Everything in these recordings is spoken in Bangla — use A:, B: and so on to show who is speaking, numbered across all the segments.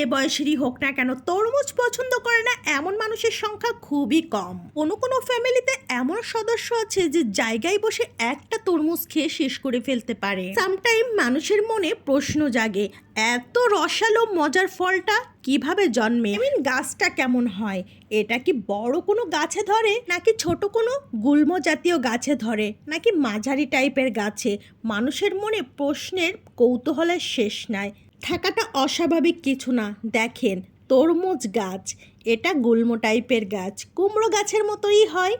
A: যে বয়সেরই হোক না কেন তরমুজ পছন্দ করে না এমন মানুষের সংখ্যা খুবই কম। কোনো কোনো ফ্যামিলিতে এমন সদস্য আছে যে জায়গায় বসে একটা তরমুজ খেয়ে শেষ করে ফেলতে পারে। সামটাইম মানুষের মনে প্রশ্ন জাগে এত রসালো মজার ফলটা কীভাবে জন্মে? Mean, গাছটা কেমন হয়? এটা কি বড় কোনো গাছে ধরে নাকি ছোট কোনো গুল্ম জাতীয় গাছে ধরে নাকি মাঝারি টাইপের গাছে? মানুষের মনে প্রশ্নের কৌতূহলের শেষ নাই। থাকাটা অস্বাভাবিক কিছু না। দেখেন, তরমুজ গাছ, এটা গুল্ম টাইপের গাছ। কুমড়ো গাছের মতোই হয়,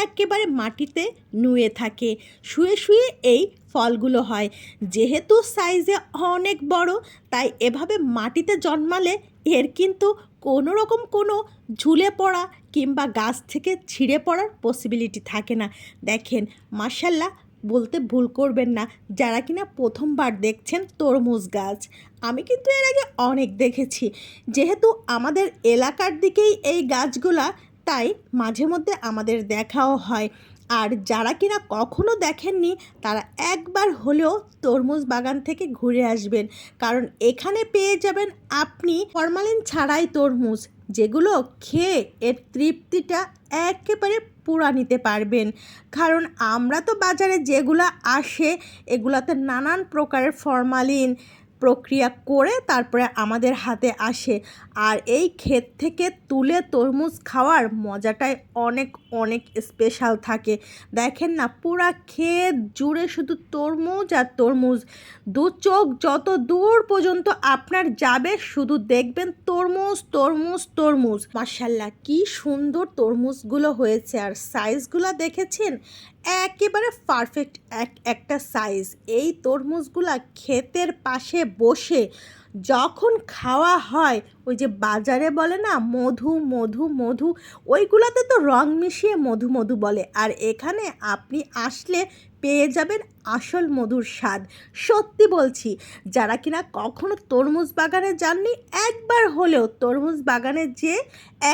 A: একেবারে মাটিতে নুয়ে থাকে। শুয়ে শুয়ে এই ফলগুলো হয়। যেহেতু সাইজে অনেক বড়, তাই এভাবে মাটিতে জন্মালে এর কিন্তু কোনো রকম কোনো ঝুলে পড়া কিংবা গাছ থেকে ছিঁড়ে পড়ার পসিবিলিটি থাকে না। দেখেন মার্শাল্লাহ বলতে ভুল করবেন না। যারা কিনা প্রথমবার দেখছেন তরমুজ গাছ, আমি কিন্তু এর আগে অনেক দেখেছি। যেহেতু আমাদের এলাকার দিকেই এই গাছগুলা, তাই মাঝে মধ্যে আমাদের দেখাও হয়। আর যারা কিনা কখনো দেখেননি, তারা একবার হলেও তরমুজ বাগান থেকে ঘুরে আসবেন। কারণ এখানে পেয়ে যাবেন আপনি ফরমালিন ছাড়াই তরমুজ, যেগুলো খেয়ে এর তৃপ্তিটা একেবারে পুরা নিতে পারবেন। কারণ আমরা তো বাজারে যেগুলো আসে, এগুলাতে নানান প্রকারের ফরমালিন প্রক্রিয়া করে তারপরে আমাদের হাতে আসে। আর এই ক্ষেত থেকে তুলে তরমুজ খাওয়ার মজাটাই অনেক অনেক স্পেশাল থাকে। দেখেন না, পুরা ক্ষেত জুড়ে শুধু তরমুজ আর তরমুজ। দু চোখ যত দূর পর্যন্ত আপনার যাবে, শুধু দেখবেন তরমুজ তরমুজ তরমুজ। মার্শাল্লাহ কি সুন্দর তরমুজগুলো হয়েছে। আর সাইজগুলো দেখেছেন? একেবারে পারফেক্ট এক, একটা সাইজ এই তরমুজগুলা ক্ষেতের পাশে বসে যখন খাওয়া হয়, ওই যে বাজারে বলে না, মধু মধু মধু, ওইগুলোতে তো রং মিশিয়ে মধু মধু বলে। আর এখানে আপনি আসলে পেয়ে যাবেন আসল মধুর স্বাদ। সত্যি বলছি, যারা কিনা কখনো তরমুজ বাগানে যাননি, একবার হলেও তরমুজ বাগানে যে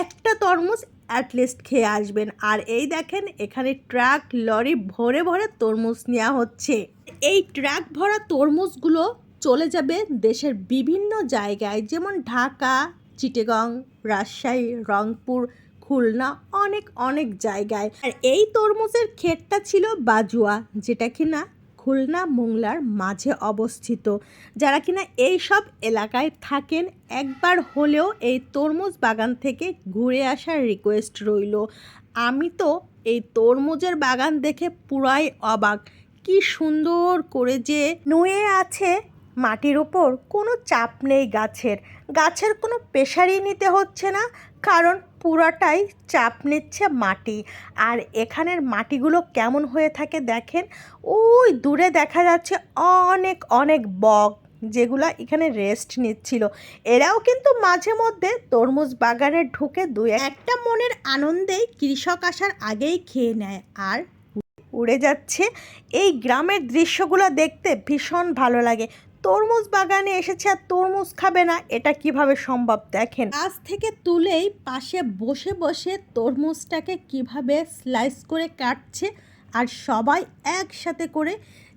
A: একটা তরমুজ অ্যাটলিস্ট খেয়ে আসবেন। আর এই দেখেন, এখানে ট্রাক লরি ভরে ভরে তরমুজ নেওয়া হচ্ছে। এই ট্রাক ভরা তরমুজগুলো চলে যাবে দেশের বিভিন্ন জায়গায়, যেমন ঢাকা, চিটেগং, রাজশাহী, রংপুর, খুলনা, অনেক অনেক জায়গায়। আর এই তরমুজের ক্ষেতটা ছিল বাজুয়া, যেটা কিনা খুলনা মোংলার মাঝে অবস্থিত, যারা কিনা এই সব এলাকায় থাকেন, একবার হলেও এই তরমুজ বাগান থেকে ঘুরে আসার রিকোয়েস্ট রইল। আমি তো এই তরমুজের বাগান দেখে পুরাই অবাক। কি সুন্দর করে যে নুয়ে আছে মাটির ওপর কোনো চাপ নেই গাছের। গাছের কোনো প্রেশারই নিতে হচ্ছে না, কারণ পুরাটাই চাপ নিচ্ছে মাটি। আর এখানের মাটিগুলো কেমন হয়ে থাকে দেখেন? ওই দূরে দেখা যাচ্ছে অনেক অনেক বক যেগুলা এখানে রেস্ট নিচ্ছিল। এরাও কিন্তু মাঝে মধ্যে তরমুজ বাগানে ঢুকে দুই একটা মনের আনন্দেই কৃষক আসার আগেই খেয়ে নেয়। আর উড়ে যাচ্ছে। এই গ্রামের দৃশ্যগুলো দেখতে ভীষণ ভালো লাগে। তরমুজ বাগানে এসেছে আর তরমুজ খাবে না, এটা কীভাবে সম্ভব দেখেন। গাছ থেকে তুলেই পাশে বসে বসে তরমুজটাকে কীভাবে স্লাইস করে কাটছে আর সবাই একসাথে করে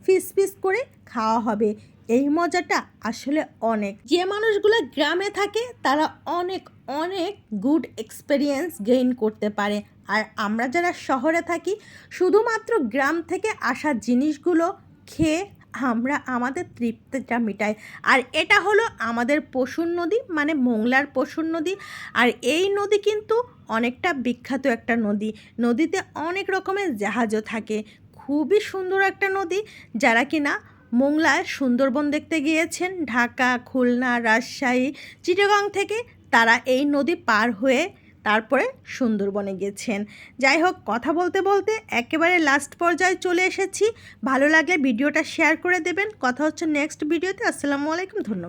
A: ফিস ফিস করে খাওয়া হবে, এই মজাটা আসলে অনেক। যে মানুষগুলো গ্রামে থাকে, তারা অনেক অনেক গুড এক্সপেরিয়েন্স গেইন করতে পারে। আর আমরা যারা শহরে থাকি, শুধুমাত্র গ্রাম থেকে আসা জিনিসগুলো খেয়ে আমরা আমাদের তৃপ্তিটা মেটাই। আর এটা হলো আমাদের পশুর নদী মানে মোংলার পশুর নদী। আর এই নদী কিন্তু অনেকটা বিখ্যাত একটা নদী। নদীতে অনেক রকমের জাহাজও থাকে। খুবই সুন্দর একটা নদী, যারা কিনা মোংলায় সুন্দরবন দেখতে গিয়েছেন। ঢাকা, খুলনা, রাজশাহী, চিটাগং থেকে তারা এই নদী পার হয়ে তারপরে সুন্দরবনে গেছেন। যাই হোক কথা বলতে বলতে একেবারে লাস্ট পর্যায়ে চলে এসেছি। ভালো লাগলে ভিডিওটা শেয়ার করে দেবেন। কথা হচ্ছে নেক্সট ভিডিওতে আসসালামু আলাইকুম, ধন্যবাদ।